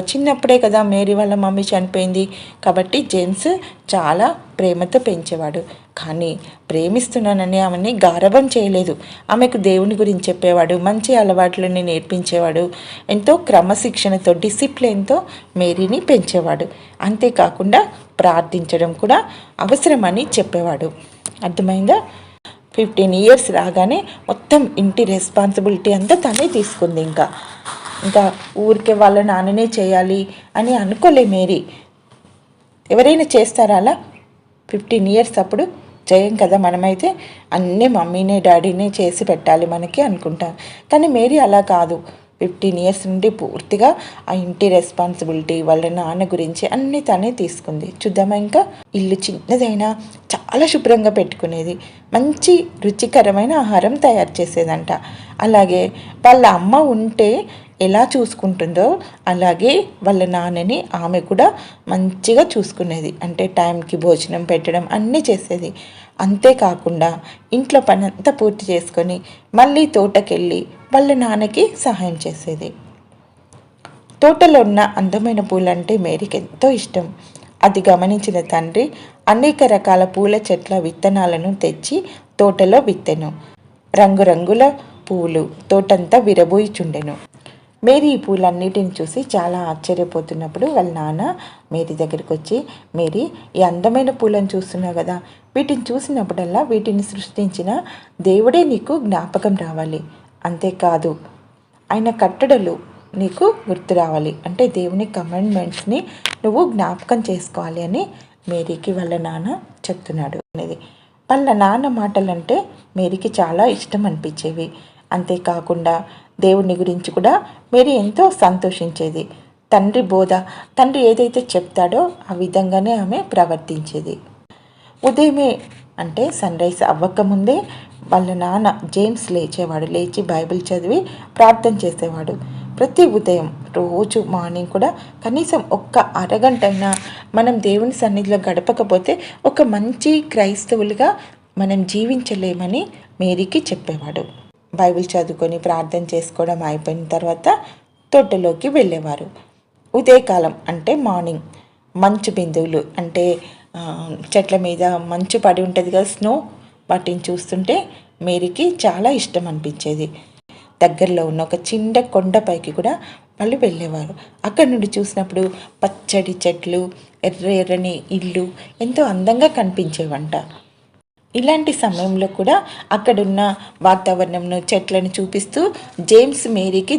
చిన్నప్పుడే కదా మేరీ వాళ్ళ మమ్మీ చనిపోయింది. కాబట్టి జేమ్స్ చాలా ప్రేమతో పెంచేవాడు. కానీ ప్రేమిస్తున్నానని ఆమెని గారభం చేయలేదు. ఆమెకు దేవుని గురించి చెప్పేవాడు మంచి అలవాట్లని నేర్పించేవాడు ఎంతో క్రమశిక్షణతో డిసిప్లిన్తో మేరీని పెంచేవాడు. అంతేకాకుండా ప్రార్థించడం కూడా అవసరమని చెప్పేవాడు. అర్థమైందా? ఫిఫ్టీన్ ఇయర్స్ రాగానే మొత్తం ఇంటి రెస్పాన్సిబిలిటీ అంతా తనే తీసుకుంది ఇంకా. ఇంకా ఊరికే వాళ్ళ నాన్ననే చేయాలి అని అనుకోలే మేరీ. ఎవరైనా చేస్తారా అలా? ఫిఫ్టీన్ ఇయర్స్ అప్పుడు చేయం కదా మనమైతే? అన్నీ మమ్మీనే డాడీనే చేసి పెట్టాలి మనకి అనుకుంటాం. కానీ మేరీ అలా కాదు. ఫిఫ్టీన్ ఇయర్స్ నుండి పూర్తిగా ఆ ఇంటి రెస్పాన్సిబిలిటీ వాళ్ళ నాన్న గురించి అన్నీ తనే తీసుకుంది. చూద్దామా ఇంకా? ఇల్లు చిన్నదైనా చాలా శుభ్రంగా పెట్టుకునేది. మంచి రుచికరమైన ఆహారం తయారు చేసేదంట. అలాగే వాళ్ళ అమ్మ ఉంటే ఎలా చూసుకుంటుందో అలాగే వాళ్ళ నాన్నని ఆమె కూడా మంచిగా చూసుకునేది. అంటే టైంకి భోజనం పెట్టడం అన్నీ చేసేది. అంతేకాకుండా ఇంట్లో పని అంతా పూర్తి చేసుకొని మళ్ళీ తోటకెళ్ళి వాళ్ళ నాన్నకి సహాయం చేసేది. తోటలో ఉన్న అందమైన పూలంటే మేరీకి ఎంతో ఇష్టం. అది గమనించిన తండ్రి అనేక రకాల పూల చెట్ల విత్తనాలను తెచ్చి తోటలో విత్తెను. రంగురంగుల పూలు తోటంతా విరబోయిచుండెను. మేరీ ఈ పూలన్నిటిని చూసి చాలా ఆశ్చర్యపోతున్నప్పుడు వాళ్ళ నాన్న మేరీ దగ్గరికి వచ్చి మేరీ ఈ అందమైన పూలను చూస్తున్నావు కదా. వీటిని చూసినప్పుడల్లా వీటిని సృష్టించిన దేవుడే నీకు జ్ఞాపకం రావాలి. అంతేకాదు ఆయన కట్టడలు నీకు గుర్తు రావాలి. అంటే దేవుని కమాండ్మెంట్స్ని నువ్వు జ్ఞాపకం చేసుకోవాలి అని మేరీకి వాళ్ళ నాన్న చెప్తున్నాడు అనేది. వాళ్ళ నాన్న మాటలంటే మేరీకి చాలా ఇష్టం అనిపించేవి. అంతేకాకుండా దేవుని గురించి కూడా మేరీ ఎంతో సంతోషించేది. తండ్రి బోధ తండ్రి ఏదైతే చెప్తాడో ఆ విధంగానే ఆమె ప్రవర్తించేది. ఉదయమే అంటే సన్ రైజ్ అవ్వకముందే వాళ్ళ నాన్న జేమ్స్ లేచేవాడు లేచి బైబిల్ చదివి ప్రార్థన చేసేవాడు. ప్రతి ఉదయం రోజు మార్నింగ్ కూడా కనీసం ఒక్క అరగంట అయినా మనం దేవుని సన్నిధిలో గడపకపోతే ఒక మంచి క్రైస్తవులుగా మనం జీవించలేమని మేరీకి చెప్పేవాడు. బైబిల్ చదువుకొని ప్రార్థన చేసుకోవడం అయిపోయిన తర్వాత తోటలోకి వెళ్ళేవారు. ఉదయకాలం అంటే మార్నింగ్. మంచు బిందువులు అంటే చెట్ల మీద మంచు పడి ఉంటుంది కదా స్నో వాటిని చూస్తుంటే మేరీకి చాలా ఇష్టం అనిపించేది. దగ్గరలో ఉన్న ఒక చిన్న కొండపైకి కూడా వాళ్ళు వెళ్ళేవారు. అక్కడ నుండి చూసినప్పుడు పచ్చడి చెట్లు ఎర్ర ఎర్రని ఇల్లు ఎంతో అందంగా కనిపించేవంట. ఇలాంటి సమయంలో కూడా అక్కడున్న వాతావరణంను చెట్లను చూపిస్తూ జేమ్స్ మేరీకి